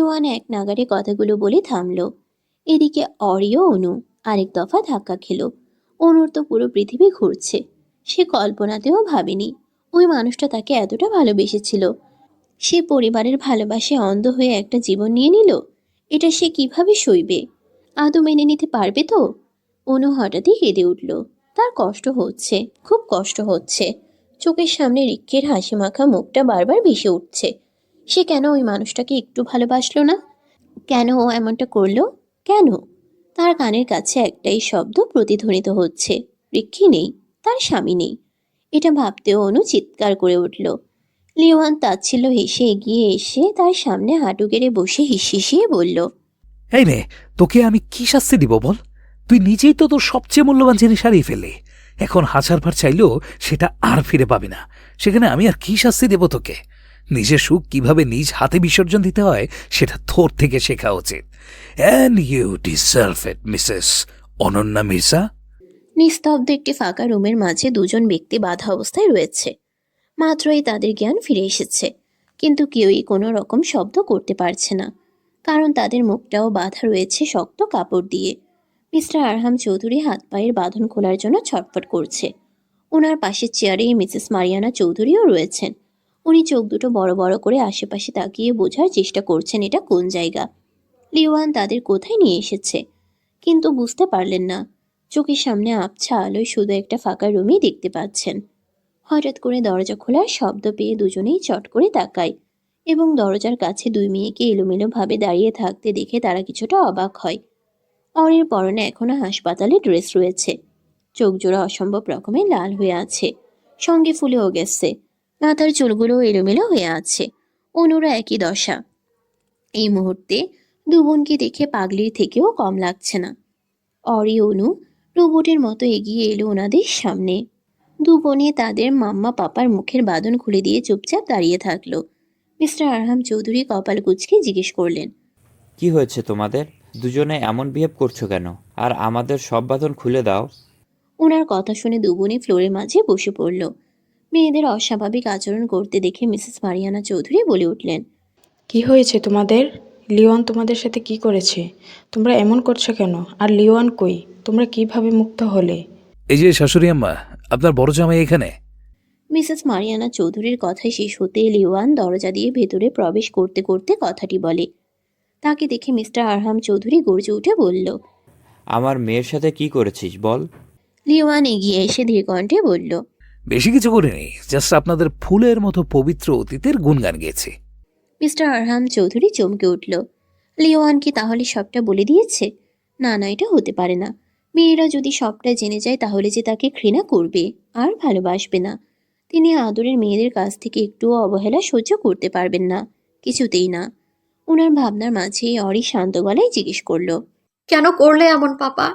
লিওয়ান এক নাগারে কথাগুলো বলে থামলো। এদিকে অরিও অনু আরেক দফা ধাক্কা খেলো। অনুর তো পুরো পৃথিবী ঘুরছে। সে কল্পনাতেও ভাবেনি, ওই মানুষটা তাকে এতটা ভালোবেসেছিল। সে পরিবারের ভালোবাসে অন্ধ হয়ে একটা জীবন নিয়ে নিল? এটা সে কীভাবে সইবে? আদৌ মেনে নিতে পারবে তো? অনু হঠাৎই কেঁদে উঠল। তার কষ্ট হচ্ছে, খুব কষ্ট হচ্ছে। চোখের সামনে রিক্কের হাসি মাখা মুখটা বারবার ভেসে উঠছে। সে কেন ওই মানুষটাকে একটু ভালোবাসলো না? কেন ও এমনটা করল? কেন? তার কানের কাছে একটাই শব্দ প্রতিধ্বনিত হচ্ছে। রিক্ষি নেই, তার স্বামী নেই। এটা ভাবতেও অনু চিৎকার করে উঠল। লিওয়ান তাচ্ছিল হেসে এগিয়ে এসে তার সামনে হাঁটু গেড়ে বসে হিসিয়ে বলল, এই নে, তোকে আমি কি শাস্তি দিব বল? তুই নিজেই তো তোর সবচেয়ে মূল্যবান জিনিস হারিয়ে ফেললি। এখন হাজার ভার চাইলেও সেটা আর ফিরে পাবি না। সেখানে আমি আর কি শাস্তি দেব তোকে? নিজের সুখ কীভাবে নিজ হাতে বিসর্জন দিতে হয়, সেটা তোর থেকে শেখা উচিত। And you deserve it Mrs Ananya Mirza. নিস্তব্ধ একটি ফাঁকা রুমের মাঝে দুজন ব্যক্তি বাধা অবস্থায় রয়েছে। মাত্রই তাদের জ্ঞান ফিরে এসেছে, কিন্তু কেউই কোনো রকম শব্দ করতে পারছে না, কারণ তাদের মুখটাও বাধা রয়েছে শক্ত কাপড় দিয়ে। মিস্টার আরহাম চৌধুরী হাত পায়ের বাঁধন খোলার জন্য ছটফট করছে। ওনার পাশের চেয়ারেই মিসেস মারিয়ানা চৌধুরীও রয়েছেন। উনি চোখ দুটো বড় বড় করে আশেপাশে তাকিয়ে বোঝার চেষ্টা করছেন এটা কোন জায়গা। লিওয়ান তাদের কোথায় নিয়ে এসেছে? কিন্তু বুঝতে পারলেন না। চোখের সামনে আবছা আলোয় শুধু একটা ফাঁকা রুমই দেখতে পাচ্ছেন। হঠাৎ করে দরজা খোলার শব্দ পেয়ে দুজনেই চট করে তাকায় এবং দরজার কাছে দুই মেয়েকে এলোমেলোভাবে দাঁড়িয়ে থাকতে দেখে তারা কিছুটা অবাক হয়। অরের পরনে এখনও হাসপাতালে ড্রেস রয়েছে। চোখ জোড়া অসম্ভব রকমের লাল হয়ে আছে। সঙ্গে ফুলেও গেছে। মাথার চুলগুলো এলোমেলো হয়ে আছে। অনুরও একই দশা। এই মুহূর্তে দু বোনকে দেখে পাগলির থেকেও কম লাগছে না। অরি অনু রোবটের মতো এগিয়ে এলো ওনাদের সামনে। দু বোনে তাদের মাম্মা পাপার মুখের বাঁধন খুলে দিয়ে চুপচাপ দাঁড়িয়ে থাকল। মিস্টার আরহাম চৌধুরী কপাল কুচকে জিজ্ঞেস করলেন কি হয়েছে তোমাদের? দুজনে এমন বিহেভ করছ কেন? আর আমাদের সব বাঁধন খুলে দাও। ওনার কথা শুনে দু বোনে ফ্লোরের মাঝে বসে পড়ল। মেয়েদের অস্বাভাবিক আচরণ করতে দেখে মিসেস মারিয়ানা চৌধুরী বলে উঠলেন কি হয়েছে তোমাদের? লিওয়ান তোমাদের সাথে কি করেছে? তোমরা এমন করছ কেন? আর লিওয়ান কই? তোমরা কীভাবে মুক্ত হলে? এই যে শাশুড়ি আম্মা আপনার বড় জামাই এখানে? মিসেস মারিয়ানা চৌধুরীর কথাই শেষ হতে লিওয়ান দরজা দিয়ে ভেতরে প্রবেশ করতে করতে কথাটি বলে। তাকে দেখে মিস্টার আরহাম চৌধুরী গর্জে উঠে বলল আমার মেয়ের সাথে কি করেছিস বল? লিওয়ান এগিয়ে এসে ধীর কণ্ঠে বলল বেশি কিছু করিনি জাস্ট আপনাদের ফুলের মতো পবিত্র অতীতের গুণগান গেয়েছি। মিস্টার আরহাম চৌধুরী চমকে উঠল। লিওয়ান কি তাহলে সবটা বলে দিয়েছে? না না এটা হতে পারে না। মেয়েরা যদি সবটা জেনে যায় তাহলে যে তাকে ঘৃণা করবে আর ভালোবাসবে না। তিনি আদরের মেয়েদের কাছ থেকে একটুও অবহেলা সহ্য করতে পারবেন না কিছুতেই না। ওনার ভাবনার মাঝে অরি শান্ত গলায় জিজ্ঞেস করল কেন করলে এমন পাপা?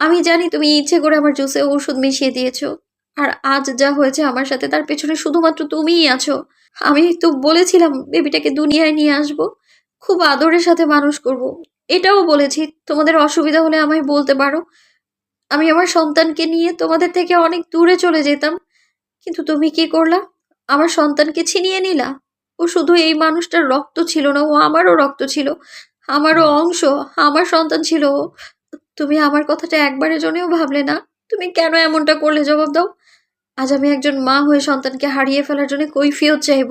আমি জানি তুমি ইচ্ছে করে আমার জুসে ওষুধ মিশিয়ে দিয়েছ। আর আজ যা হয়েছে আমার সাথে তার পেছনে শুধুমাত্র তুমিই আছো। আমি তো বলেছিলাম বেবিটাকে দুনিয়ায় নিয়ে আসব। খুব আদরের সাথে মানুষ করব। এটাও বলেছি, তোমাদের অসুবিধা হলে আমায় বলতে পারো। আমি আমার সন্তানকে নিয়ে তোমাদের থেকে অনেক দূরে চলে যেতাম। কিন্তু তুমি কি করলা? আমার সন্তানকে ছিনিয়ে নিলা? ও শুধু এই মানুষটার রক্ত ছিল না, ও আমারও রক্ত ছিল। আমারও অংশ, আমার সন্তান ছিল। তুমি আমার কথাটা একবারের জন্যও ভাবলে না? তুমি কেন এমনটা করলে? জবাব দাও। আজ আমি একজন মা হয়ে সন্তানকে হারিয়ে ফেলার জন্য কৈফিয়ত চাইব।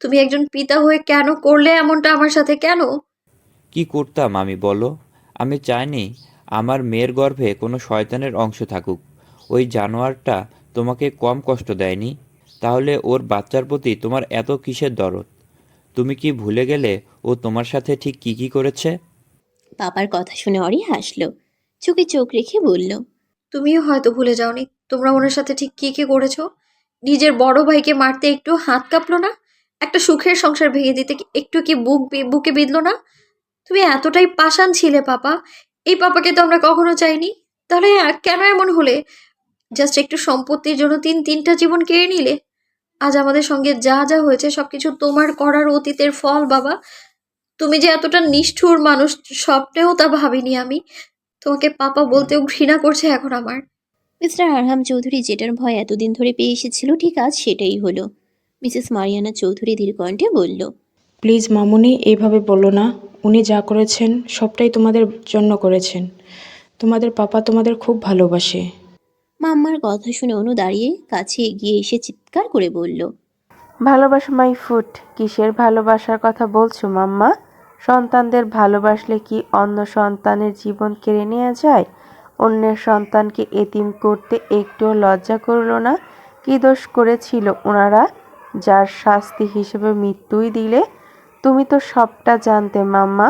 তুমি একজন পিতা হয়ে কেন করলে এমনটা আমার সাথে কেন? কি করতাম আমি বলো? আমি চাইনি আমার মেয়ের গর্ভে কোনো শয়তানের অংশ থাকুক। ওই জানোয়ারটা তোমাকে কম কষ্ট দেয়নি? তাহলে ওর বাচ্চার প্রতি তোমার এত কিসের দরদ? তুমি কি ভুলে গেলে ও তোমার সাথে ঠিক কি কি করেছে? পাপার কথা শুনে অরি হাসলো। চোখে চোখ রেখে বলল তুমিও হয়তো ভুলে যাওনি। তোমরা ওনার সাথে ঠিক কি কি করেছ? নিজের বড় ভাইকে মারতে একটু হাত কাঁপলো না? একটা সুখের সংসার ভেঙে দিতে একটু কি বুক বুকে বিঁধলো না? তুমি এতটাই পাষাণ ছিলে, পাপা। এই পাপাকে তো আমরা কখনো চাইনি। তাহলে কেন এমন হলে? জাস্ট একটু সম্পত্তির জন্য তিন তিনটা জীবন কেড়ে নিলে। আজ আমাদের সঙ্গে যা যা হয়েছে সব কিছু তোমার করার অতীতের ফল, বাবা। তুমি যে এতটা নিষ্ঠুর মানুষ স্বপ্নেও তা ভাবিনি আমি। তোমাকে পাপা বলতেও ঘৃণা করছে এখন আমার। মিস্টার আরহাম চৌধুরী যেটার ভয় এতদিন ধরে পেয়ে এসেছিল ঠিক আজ সেটাই হলো। মিসেস মারিয়ানা চৌধুরী ধীর কণ্ঠে বলল প্লিজ মামুনি এইভাবে বলো না। উনি যা করেছেন সবটাই তোমাদের জন্য করেছেন। তোমাদের পাপা তোমাদের খুব ভালোবাসে। মাম্মার কথা শুনে অনু দাঁড়িয়ে কাছে এগিয়ে এসে চিৎকার করে বলল ভালোবাসা মাই ফুট কিসের ভালোবাসার কথা বলছো মাম্মা? সন্তানদের ভালোবাসলে কি অন্য সন্তানের জীবন কেড়ে নেওয়া যায়? অন্যের সন্তানকে এতিম করতে একটুও লজ্জা করল না? কি দোষ করেছিল ওনারা? যার শাস্তি হিসেবে মৃত্যুই দিলে? তুমি তো সবটা জানতে, মাম্মা।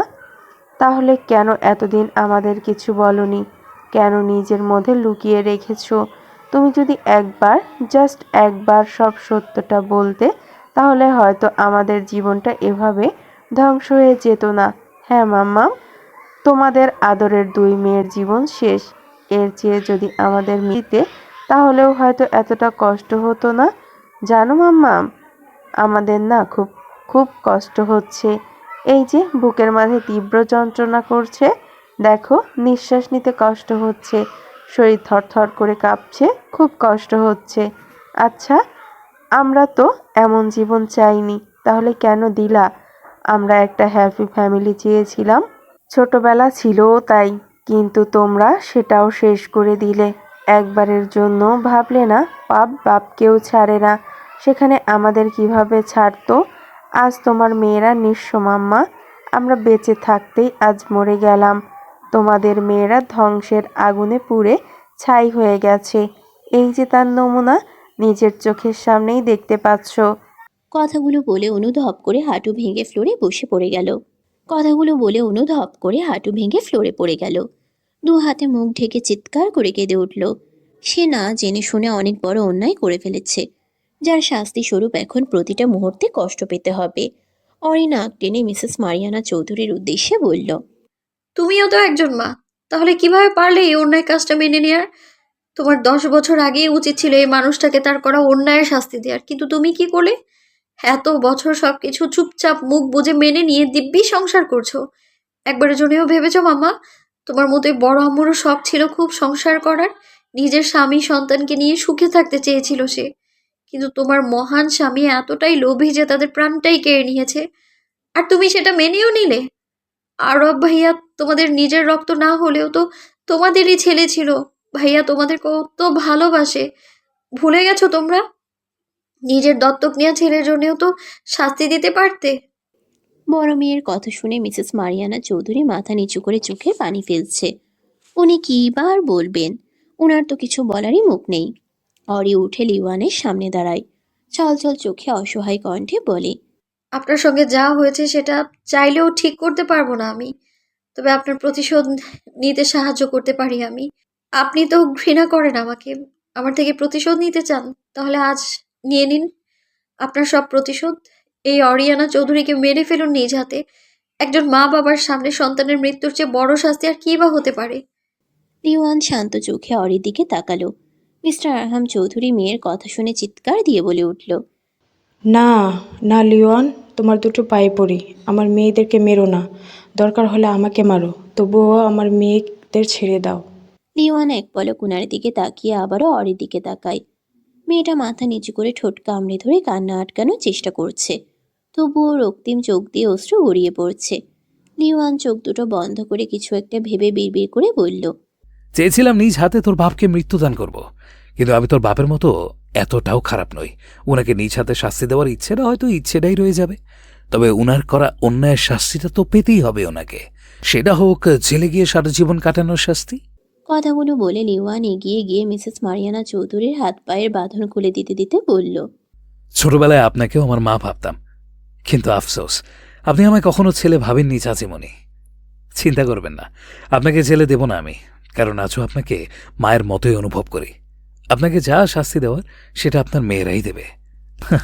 তাহলে কেন এতদিন আমাদের কিছু বলনি? কেন নিজের মধ্যে লুকিয়ে রেখেছো? তুমি যদি একবার জাস্ট একবার সব সত্যটা বলতে, তাহলে হয়তো আমাদের জীবনটা এভাবে ধ্বংস হয়ে যেত না। হ্যাঁ মাম্মা। তোমাদের আদরের দুই মেয়ের জীবন শেষ। এর চেয়ে যদি আমাদের মিতে তাহলেও হয়তো এতটা কষ্ট হতো না। জানো মাম্মা, আমাদের না খুব খুব কষ্ট হচ্ছে। এই যে বুকের মাঝে তীব্র যন্ত্রণা করছে, দেখো নিঃশ্বাস নিতে কষ্ট হচ্ছে। শরীর থরথর করে কাঁপছে, খুব কষ্ট হচ্ছে। আচ্ছা আমরা তো এমন জীবন চাইনি, তাহলে কেন দিলা? আমরা একটা হ্যাপি ফ্যামিলি চেয়েছিলাম। ছোটবেলা ছিলও তাই। কিন্তু তোমরা সেটাও শেষ করে দিলে। একবারের জন্য ভাবলে না, পাপ বাপকেও ছাড়ে না। সেখানে আমাদের কীভাবে ছাড়তো? আজ তোমার মেয়েরা নিঃস্ব মাম্মা, আমরা বেঁচে থাকতেই আজ মরে গেলাম। তোমাদের মেয়েরা ধ্বংসের আগুনে পুড়ে ছাই হয়ে গেছে। এই যে তার নমুনা, নিজের চোখের সামনেই দেখতে পাচ্ছ। কথাগুলো বলে অনু ধপ করে হাঁটু ভেঙে ফ্লোরে বসে পড়ে গেল। কথাগুলো বলে অনু ধপ করে হাঁটু ভেঙে ফ্লোরে পড়ে গেল। দু হাতে মুখ ঢেকে চিৎকার করে কেঁদে উঠল। সে না জেনে শুনে অনেক বড় অন্যায় করে ফেলেছে। যার শাস্তি স্বরূপ এখন প্রতিটা মুহূর্তে কষ্ট পেতে হবে। অরিনা টেনে মিসেস মারিয়ানা চৌধুরীর উদ্দেশ্যে বলল, তুমিও তো একজন মা, তাহলে কীভাবে পারলে এই অন্যায় কাজটা মেনে নেয়ার? তোমার দশ বছর আগেই উচিত ছিল এই মানুষটাকে তার করা অন্যায়ের শাস্তি দেওয়ার কিন্তু তুমি কি করলে? এত বছর সব কিছু চুপচাপ মুখ বুঝে মেনে নিয়ে দিব্যি সংসার করছ। একবারের জন্যও ভেবেছো মামা তোমার মতোই বড় আম্মুরও শখ ছিল খুব সংসার করার। নিজের স্বামী সন্তানকে নিয়ে সুখে থাকতে চেয়েছিল সে। কিন্তু তোমার মহান স্বামী এতটাই লোভী যে তাদের প্রাণটাই কেড়ে নিয়েছে। আর তুমি সেটা মেনেও নিলে? আরব ভাইয়া, তোমাদের নিজের রক্ত না হলেও তো তোমাদেরই ছেলে ছিল। ভাইয়া, তোমাদের কত ভালোবাসে। ভুলে গেছো তোমরা? নিজের দত্তক নেওয়া ছেলের জন্যও তো শাস্তি দিতে পারতে। বড় মেয়ের কথা শুনে মিসেস মারিয়ানা চৌধুরী মাথা নিচু করে চোখে পানি ফেলছে। উনি কি বার বলবেন? ওনার তো কিছু বলারই মুখ নেই। অরি উঠে লিওয়ানের সামনে দাঁড়ায়। চলচল চোখে অসহায় কণ্ঠে বলে, আপনার সঙ্গে যা হয়েছে সেটা চাইলেও ঠিক করতে পারব না আমি। তবে আপনার প্রতিশোধ নিতে সাহায্য করতে পারি আমি। আপনি তো ঘৃণা করেন আমাকে। আমার থেকে প্রতিশোধ নিতে চান, তাহলে আজ নিয়ে নিন। আপনার সব প্রতিশোধ এই অরিয়ানা চৌধুরীকে মেরে ফেলুন নিজ হাতে। একজন মা বাবার সামনে সন্তানের মৃত্যুর চেয়ে বড় শাস্তি আর কী বা হতে পারে? লিওয়ান শান্ত চোখে অরির দিকে তাকালো। মিস্টার আরহাম চৌধুরী মেয়ের কথা শুনে চিৎকার দিয়ে বলে উঠল না না লিওয়ান তোমার দুটো পায়ে পড়ি। আমার মেয়েদেরকে মেরো না। দরকার হলে আমাকে মারো। তবুও আমার মেয়েদের ছেড়ে দাও। লিওয়ান এক পলক উনার দিকে তাকিয়ে আবারও অরির দিকে তাকায়। মেয়েটা মাথা নিচু করে ঠোঁট কামড়ে ধরে কান্না আটকানোর চেষ্টা করছে। তবুও রক্তিম চোখ দিয়ে অশ্রু গড়িয়ে পড়ছে। লিওয়ান চোখ দুটো বন্ধ করে কিছু একটা ভেবে বিড়বিড় করে বলল চেয়েছিলাম নিজ হাতে তোর বাপকে মৃত্যুদান করব কিন্তু আমি তোর বাপের মতো এতটাও খারাপ নই। উনাকে নিজ হাতে শাস্তি দেওয়ার ইচ্ছেটা হয়তো ইচ্ছেটাই রয়ে যাবে। তবে উনার করা অন্যায়ের শাস্তিটা তো পেতেই হবে ওনাকে। সেটা হোক জেলে গিয়ে সারা জীবন কাটানোর শাস্তি। কথাগুলো বলে লিওয়ান এগিয়ে গিয়ে মিসেস মারিয়ানা চৌধুরীর হাত পায়ের বাঁধন খুলে দিতে দিতে বলল ছোটবেলায় আপনাকেও আমার মা ভাবতাম কিন্তু আফসোস আপনি আমায় কখনো ছেলে ভাবেননি চাচিমণি। চিন্তা করবেন না আপনাকে ছেলে দেব না আমি কারণ আজও আপনাকে মায়ের মতোই অনুভব করি। আপনাকে যা শাস্তি দেওয়ার সেটা আপনার মেয়েরাই দেবে।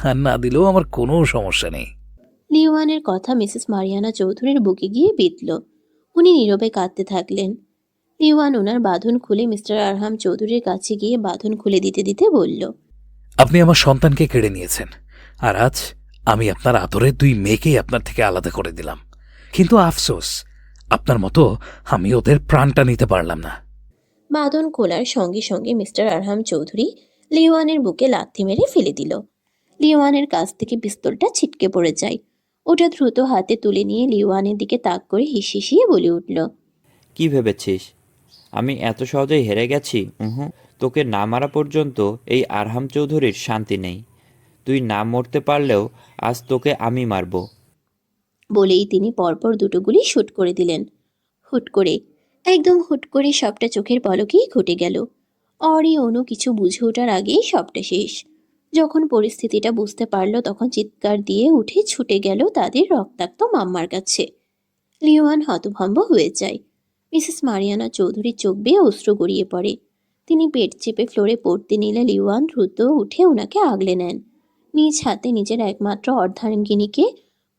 আর না দিলেও আমার কোনো সমস্যা নেই। লিওয়ানের কথা মিসেস মারিয়ানা চৌধুরীর বুকে গিয়ে বিঁধল। উনি নীরবে কাঁদতে থাকলেন। লিওয়ান ওনার বাঁধন খুলে মিস্টার আরহাম চৌধুরীর কাছে গিয়ে বাঁধন খুলে দিতে দিতে বলল আপনি আমার সন্তানকে কেড়ে নিয়েছেন আর আজ আমি আপনার আদরের দুই মেয়েকেই আপনার থেকে আলাদা করে দিলাম। কিন্তু আফসোস আপনার মতো আমি ওদের প্রাণটা নিতে পারলাম না। বাঁধন খোলার সঙ্গে সঙ্গে মিস্টার আরহাম চৌধুরী লিওয়ানের বুকে লাথি মেরে ফেলে দিল। লিওয়ানের কাছ থেকে পিস্তলটা ছিটকে পড়ে যায়। ওটা দ্রুত হাতে তুলে নিয়ে লিওয়ানের দিকে তাক করে হিসিয়ে বলে উঠল কি ভেবেছিস? আমি এত সহজেই হেরে গেছি? উহু তোকে না মারা পর্যন্ত এই আরহাম চৌধুরীর শান্তি নেই। তুই না মরতে পারলেও আজ তোকে আমি মারবো। বলেই তিনি পরপর দুটো গুলি শুট করে দিলেন। হুট করে, একদম হুট করে সবটা চোখের পলকেই ঘটে গেল। অরি অনু কিছু বুঝে ওঠার আগেই সবটা শেষ। যখন পরিস্থিতিটা বুঝতে পারল, তখন চিৎকার দিয়ে উঠে ছুটে গেল তাদের রক্তাক্ত মাম্মার কাছে। লিওয়ান হতভম্ব হয়ে যায়। মিসেস মারিয়ানা চৌধুরীর চোখ বেয়ে অস্ত্র গড়িয়ে পড়ে। তিনি পেট চেপে ফ্লোরে পড়তে নিলে লিওয়ান দ্রুত উঠে ওনাকে আগলে নেন। নিজ হাতে নিজের একমাত্র অর্ধাঙ্গিনীকে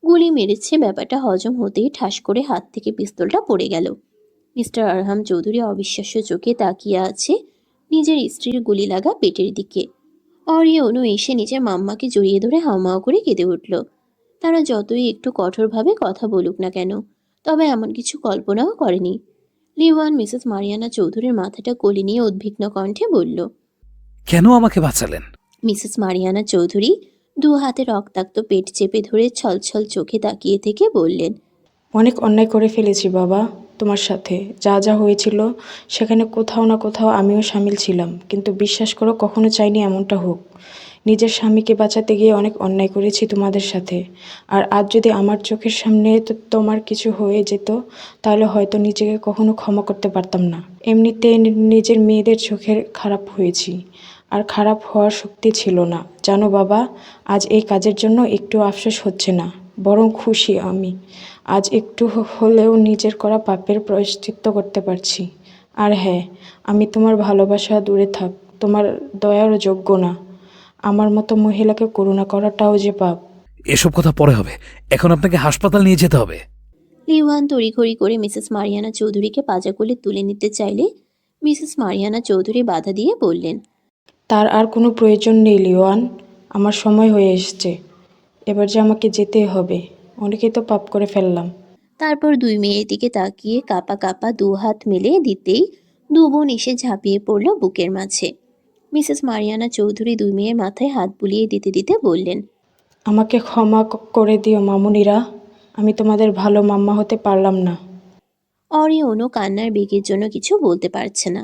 গুলি মেরেছে। ব্যাপারটা হজম হতেই ঠাস করে হাত থেকে পিস্তলটা পড়ে গেল। মিস্টার আরহাম চৌধুরী অবিশ্বাস্য চোখে তাকিয়ে আছে নিজের স্ত্রীর গুলি লাগা পেটের দিকে। অরি অনু এসে নিজের মাম্মাকে জড়িয়ে ধরে হাওমাও করে কেঁদে উঠল। তারা যতই একটু কঠোরভাবে কথা বলুক না কেন, তবে এমন কিছু কল্পনাও করেনি। লিওয়ান মিসেস মারিয়ানা চৌধুরীর মাথাটা কোলে নিয়ে উদ্বিগ্ন কণ্ঠে বলল, কেন আমাকে বাঁচালেন? মিসেস মারিয়ানা চৌধুরী দু হাতে রক্তাক্ত পেট চেপে ধরে ছলছল চোখে তাকিয়ে থেকে বললেন, অনেক অন্যায় করে ফেলেছি বাবা, তোমার সাথে। যা যা হয়েছিল, সেখানে কোথাও না কোথাও আমিও সামিল ছিলাম, কিন্তু বিশ্বাস করো, কখনো চাইনি এমনটা হোক। নিজের স্বামীকে বাঁচাতে গিয়ে অনেক অন্যায় করেছি তোমাদের সাথে। আর আজ যদি আমার চোখের সামনে তোমার কিছু হয়ে যেত, তাহলে হয়তো নিজেকে কখনো ক্ষমা করতে পারতাম না। এমনিতে নিজের মেয়েদের চোখের খারাপ হয়েছি। আর খারাপ হওয়ার শক্তি ছিল না। জানো বাবা আজ এই কাজের জন্য একটু আফসোস হচ্ছে না বরং খুশি আমি। আজ একটু হলেও নিজের করা পাপের প্রায়শ্চিত্ত করতে পারছি। আর হ্যাঁ আমি তোমার ভালোবাসা দূরে থাক তোমার দয়ার যোগ্য না। আমার মতো মহিলাকে করুণা করাটাও যে পাপ। এসব কথা পরে হবে। এখন আপনাকে হাসপাতাল নিয়ে যেতে হবে। লিওয়ান তড়িঘড়ি করে মিসেস মারিয়ানা চৌধুরীকে পাজা কোলে তুলে নিতে চাইলে মিসেস মারিয়ানা চৌধুরী বাধা দিয়ে বললেন তার আর কোনো প্রয়োজন নেই লিওয়ান। আমার সময় হয়ে এসছে। এবার যে আমাকে যেতে হবে অনেকেই তো পাপ করে ফেললাম। তারপর দুই মেয়ের দিকে তাকিয়ে কাপা কাপা দু হাত মেলে দিতেই দু বোন এসে ঝাঁপিয়ে পড়ল বুকের মাঝে। মিসেস মারিয়ানা চৌধুরী দুই মেয়ের মাথায় হাত বুলিয়ে দিতে দিতে বললেন আমাকে ক্ষমা করে দিও মামুনিরা আমি তোমাদের ভালো মাম্মা হতে পারলাম না। অরি অনু কান্নার বেগের জন্য কিছু বলতে পারছে না।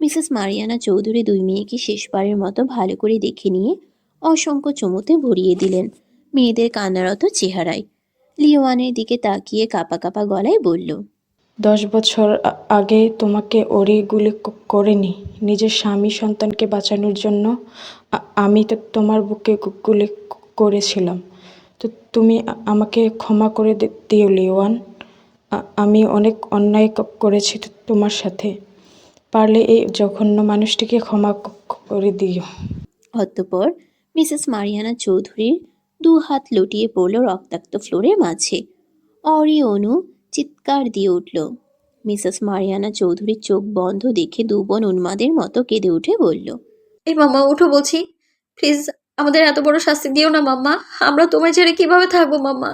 মিসেস মারিয়ানা চৌধুরী দুই মেয়েকে শেষবারের মতো ভালো করে দেখে নিয়ে অসংখ্য চুমুতে ভরিয়ে দিলেন মেয়েদের কান্নারত চেহারায়। লিওয়ানের দিকে তাকিয়ে কাপা কাপা গলায় বলল, দশ বছর আগে তোমাকে ওরি গুলি করেনি। নিজের স্বামী সন্তানকে বাঁচানোর জন্য আমি তো তোমার বুকে গুলি করেছিলাম। তো তুমি আমাকে ক্ষমা করে দিও, লিওয়ান। আমি অনেক অন্যায় করেছি তোমার সাথে। পারলে এই জঘন্য মানুষটিকে ক্ষমা করে দিও। অতঃপর মিসেস মারিয়ানা চৌধুরীর দু হাত লুটিয়ে পড়ল রক্তাক্ত ফ্লোরের মাঝে। অরি অনু চিৎকার দিয়ে উঠল। মিসেস মারিয়ানা চৌধুরীর চোখ বন্ধ দেখে দু বোন উন্মাদের মতো কেঁদে উঠে বলল এই মাম্মা উঠো বলছি। প্লিজ আমাদের এত বড় শাস্তি দিও না মাম্মা। আমরা তোমায় ছেড়ে কীভাবে থাকব মাম্মা?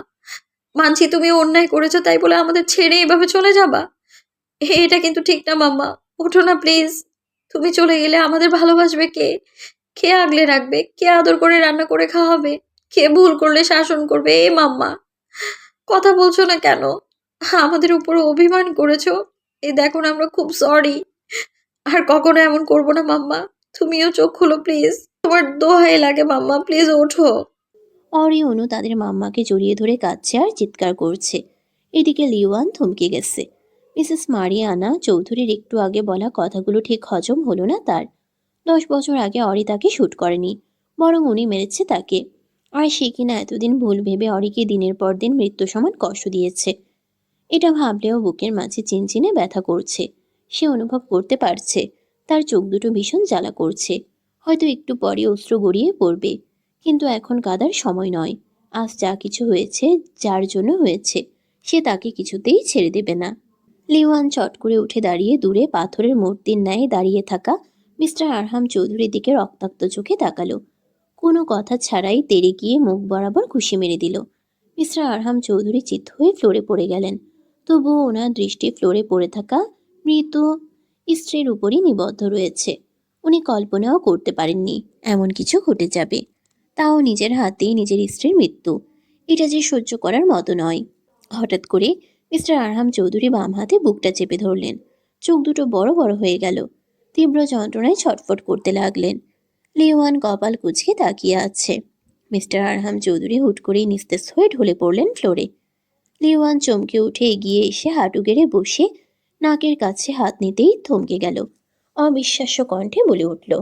মানছি তুমি অন্যায় করেছ তাই বলে আমাদের ছেড়ে এভাবে চলে যাবা। এটা কিন্তু ঠিক না মাম্মা। ওঠো না প্লিজ তুমি চলে গেলে আমাদের ভালোবাসবে কে? কে আগলে রাখবে? কে আদর করে রান্না করে খাওয়াবে? কে ভুল করলে শাসন করবে? এ মাম্মা, কথা বলছো না কেন? আমাদের উপর অভিমান করেছ? এ দেখো না, আমরা খুব সরি আর কখনো এমন করব না, মাম্মা। তুমিও চোখ খুলো প্লিজ তোমার দোহাই লাগে, মাম্মা। প্লিজ ওঠো। অরি অনু তাদের মাম্মাকে জড়িয়ে ধরে কাঁদছে আর চিৎকার করছে। এদিকে লিওয়ান থমকে গেছে। মিসেস মারিয়ানা চৌধুরীর একটু আগে বলা কথাগুলো ঠিক হজম হলো না তার। দশ বছর আগে অরি তাকে শ্যুট করেনি, বরং উনি মেরেছে তাকে। আর সে কিনা এতদিন ভুল ভেবে অরিকে দিনের পর দিন মৃত্যু সমান কষ্ট দিয়েছে। এটা ভাবলেও বুকের মাঝে চিনচিনে ব্যথা করছে। সে অনুভব করতে পারছে, তার চোখ দুটো ভীষণ জ্বালা করছে। হয়তো একটু পরে অস্ত্র গড়িয়ে পড়বে, কিন্তু এখন কাদার সময় নয়। আজ যা কিছু হয়েছে, যার জন্য হয়েছে, সে তাকে কিছুতেই ছেড়ে দেবে না। লিওয়ান চট করে উঠে দাঁড়িয়ে দূরে পাথরের মূর্তির ন্যায় দাঁড়িয়ে থাকা মিস্টার আরহাম চৌধুরীর দিকে রক্তাক্ত চোখে তাকালো। কোনো কথা ছাড়াই তেড়ে গিয়ে মুখ বরাবর খুশি মেরে দিল। মিস্টার আরহাম চৌধুরী চিত হয়ে ফ্লোরে পড়ে গেলেন। তবুও ওনার দৃষ্টি ফ্লোরে পড়ে থাকা মৃত স্ত্রীর উপরই নিবদ্ধ রয়েছে। উনি কল্পনাও করতে পারেননি এমন কিছু ঘটে যাবে। তাও নিজের হাতেই নিজের স্ত্রীর মৃত্যু। এটা যে সহ্য করার মতো নয়। হঠাৎ করে মিস্টার আরহাম চৌধুরী বাম হাতে বুকটা চেপে ধরলেন। চোখ দুটো বড় বড় হয়ে গেল। তীব্র যন্ত্রণায় ছটফট করতে লাগলেন। লিওয়ান কপাল কুচকে তাকিয়ে আছে। মিস্টার আরহাম চৌধুরী হুট করেই নিস্তেজ হয়ে ঢলে পড়লেন ফ্লোরে। লিওয়ান চমকে উঠে এগিয়ে এসে হাঁটু গেড়ে বসে নাকের কাছে হাত নিতেই থমকে গেল। অবিশ্বাস্য কণ্ঠে বলে উঠল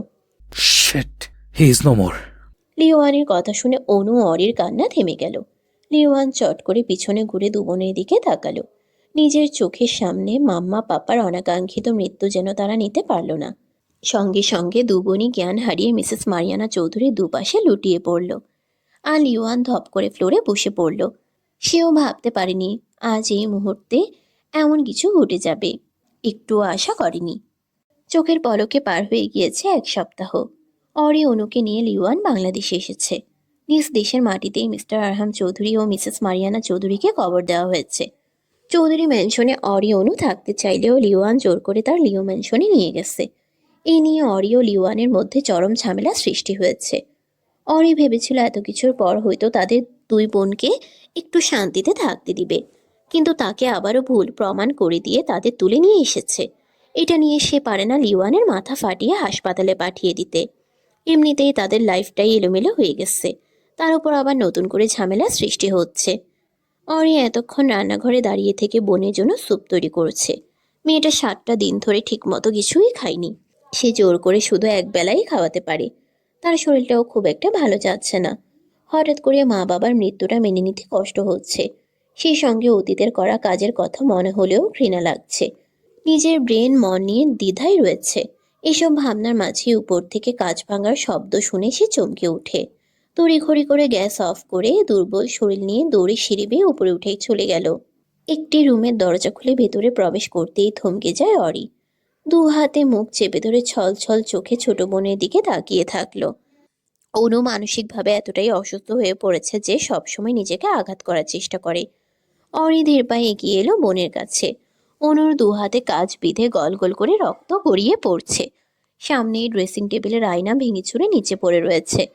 লিওয়ানের কথা শুনে অনু অরির কান্না থেমে গেল। লিওয়ান চট করে পিছনে ঘুরে দুবনের দিকে তাকালো। নিজের চোখের সামনে মাম্মা, পাপার অনাকাঙ্ক্ষিত মৃত্যু যেন তারা নিতে পারল না। সঙ্গে সঙ্গে দুবনই জ্ঞান হারিয়ে মিসেস মারিয়ানা চৌধুরী দুপাশে লুটিয়ে পড়ল। আর লিওয়ান ধপ করে ফ্লোরে বসে পড়ল। সেও ভাবতে পারেনি, আজ এই মুহূর্তে এমন কিছু ঘটে যাবে। একটুও আশা করেনি। চোখের পলকে পার হয়ে গিয়েছে এক সপ্তাহ। অরে অনুকে নিয়ে লিওয়ান বাংলাদেশে এসেছে। নিজ দেশের মাটিতেই মিস্টার আরহাম চৌধুরী ও মিসেস মারিয়ানা চৌধুরীকে কবর দেওয়া হয়েছে। চৌধুরী ম্যানশনে অরি অনু থাকতে চাইলেও লিওয়ান জোর করে তার লিও ম্যানশনে নিয়ে গেছে। এই নিয়ে অরি ও লিওয়ানের মধ্যে চরম ঝামেলা সৃষ্টি হয়েছে। অরি ভেবেছিল এত কিছুর পর হয়তো তাদের দুই বোনকে একটু শান্তিতে থাকতে দিবে, কিন্তু তাকে আবারও ভুল প্রমাণ করে দিয়ে তাদের তুলে নিয়ে এসেছে। এটা নিয়ে সে পারে না লিওয়ানের মাথা ফাটিয়ে হাসপাতালে পাঠিয়ে দিতে। এমনিতেই তাদের লাইফটাই এলোমেলো হয়ে গেছে। তার উপর আবার নতুন করে ঝামেলা সৃষ্টি হচ্ছে। অরি এতক্ষণ রান্নাঘরে দাঁড়িয়ে থেকে বোনের জন্য স্যুপ তৈরি করছে। মেয়েটা সাতটা দিন ধরে ঠিকমতো কিছুই খায়নি। সে জোর করে শুধু এক বেলাই খাওয়াতে পারে। তার শরীরটাও খুব একটা ভালো যাচ্ছে না। হঠাৎ করে মা বাবার মৃত্যুটা মেনে নিতে কষ্ট হচ্ছে। সেই সঙ্গে অতীতের করা কাজের কথা মনে হলেও ঘৃণা লাগছে। নিজের ব্রেন মন নিয়ে দ্বিধায় রয়েছে। এসব ভাবনার মাঝে উপর থেকে কাজ ভাঙার শব্দ শুনে সে চমকে ওঠে। তড়িঘড়ি করে গ্যাস অফ করে দুর্বল শরীর নিয়ে দৌড়ে সিঁড়ি বেয়ে উপরে উঠে চলে গেল। একটি রুমের দরজা খুলে ভেতরে প্রবেশ করতেই থমকে যায় অরি। দু হাতে মুখ চেপে ধরে ছল ছল চোখে ছোট বোনের দিকে তাকিয়ে থাকল। অনু মানসিকভাবে এতটাই অসুস্থ হয়ে পড়েছে যে সবসময় নিজেকে আঘাত করার চেষ্টা করে। অরি ধীর পায়ে এগিয়ে এলো বোনের কাছে। অনুর দু হাতে কাজ বিঁধে গল গল করে রক্ত গড়িয়ে পড়ছে। সামনেই ড্রেসিং টেবিলের আয়না ভেঙে চুরে নিচে পড়ে রয়েছে।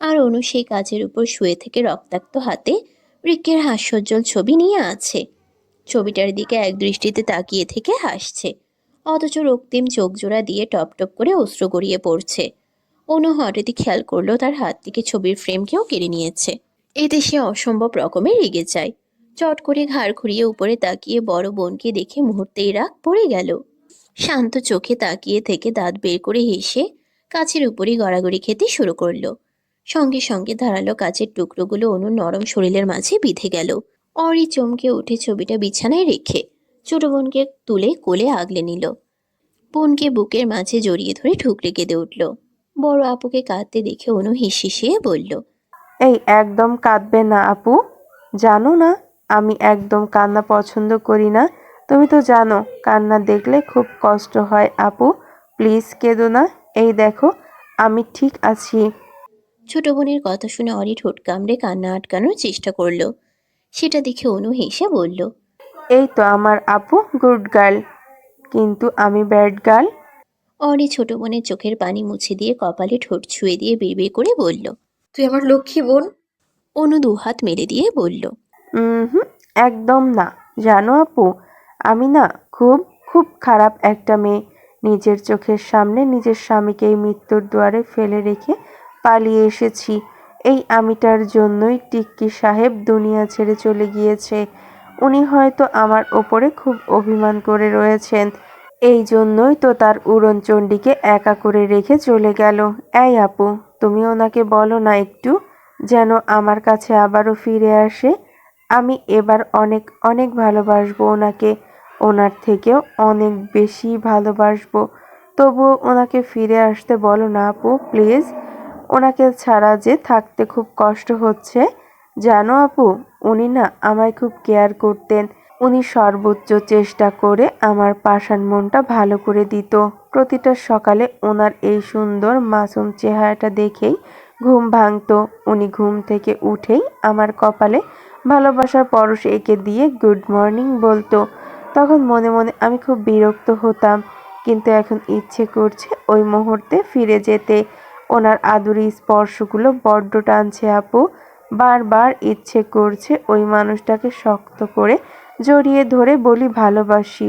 আর অনু সেই কাজের উপর শুয়ে থেকে রক্তাক্ত হাতে রিক্কের হাস্যজ্জ্বল ছবি নিয়ে আছে। ছবিটার দিকে এক দৃষ্টিতে তাকিয়ে থেকে হাসছে। অথচ রক্তিম চোখ জোড়া দিয়ে টপ টপ করে অস্ত্র গড়িয়ে পড়ছে। অনু হঠাৎই খেয়াল করল তার হাত থেকে ছবির ফ্রেমকেও কেড়ে নিয়েছে। এতে সে অসম্ভব রকমের রেগে যায়। চট করে ঘাড় ঘুরিয়ে উপরে তাকিয়ে বড় বোনকে দেখে মুহূর্তেই রাগ পড়ে গেল। শান্ত চোখে তাকিয়ে থেকে দাঁত বের করে হেসে কাছের উপরই গড়াগড়ি খেতে শুরু করল। সঙ্গে সঙ্গে ধারালো কাচের টুকরোগুলো অনুর নরম শরীরের মাঝে বিঁধে গেল। অরি চমকে উঠে ছবিটা বিছানায় রেখে ছোট বোনকে তুলে কোলে আগলে নিল। বোনকে বুকের মাঝে জড়িয়ে ধরে ঠুকরে কেঁদে উঠল। বড় আপুকে কাঁদতে দেখে অনু হিসিয়ে বলল, এই একদম কাঁদবে না আপু। জানো না, আমি একদম কান্না পছন্দ করি না। তুমি তো জানো, কান্না দেখলে খুব কষ্ট হয় আপু। প্লিজ কেঁদো না। এই দেখো, আমি ঠিক আছি। ছোট বোনের কথা শুনে অরি ঠোঁট কামড়ে কান্না আটকানোর চেষ্টা করল। সেটা দেখে অনু হেসে বলল এই তো আমার আপু গুড গার্ল। কিন্তু আমি ব্যাড গার্ল? অরি ছোট বোনের চোখের পানি মুছে দিয়ে কপালে ঠোঁট ছুঁয়ে দিয়ে বিড়বিড় করে বলল তুই আমার লক্ষ্মী বোন? অনু দুহাত মেলে দিয়ে বলল হুম একদম না। জানো আপু আমি না খুব খুব খারাপ একটা মেয়ে। নিজের চোখের সামনে নিজের স্বামীকে এই মৃত্যুর দুয়ারে ফেলে রেখে পালিয়ে এসেছি। এই আমিটার জন্যই টিক্কি সাহেব দুনিয়া ছেড়ে চলে গিয়েছে। উনি হয়তো আমার ওপরে খুব অভিমান করে রয়েছেন। এই জন্যই তো তার উড়নচণ্ডীকে একা করে রেখে চলে গেল। এই আপু, তুমি ওনাকে বলো না একটু, যেন আমার কাছে আবারও ফিরে আসে। আমি এবার অনেক অনেক ভালোবাসবো ওনাকে। ওনার থেকেও অনেক বেশি ভালোবাসবো। তবুও ওনাকে ফিরে আসতে বলো না আপু, প্লিজ। ওনাকে ছাড়া যে থাকতে খুব কষ্ট হচ্ছে। জানো আপু, উনি না আমায় খুব কেয়ার করতেন। উনি সর্বোচ্চ চেষ্টা করে আমার পাষাণ মনটা ভালো করে দিত। প্রতিটা সকালে ওনার এই সুন্দর মাসুম চেহারাটা দেখেই ঘুম ভাঙতো। উনি ঘুম থেকে উঠেই আমার কপালে ভালোবাসার পরশ এঁকে দিয়ে গুড মর্নিং বলতো। তখন মনে মনে আমি খুব বিরক্ত হতাম, কিন্তু এখন ইচ্ছে করছে ওই মুহূর্তে ফিরে যেতে। ওনার আদুরি স্পর্শগুলো বড্ড টানছে, আপু। বারবার ইচ্ছে করছে ওই মানুষটাকে শক্ত করে জড়িয়ে ধরে বলি, ভালোবাসি।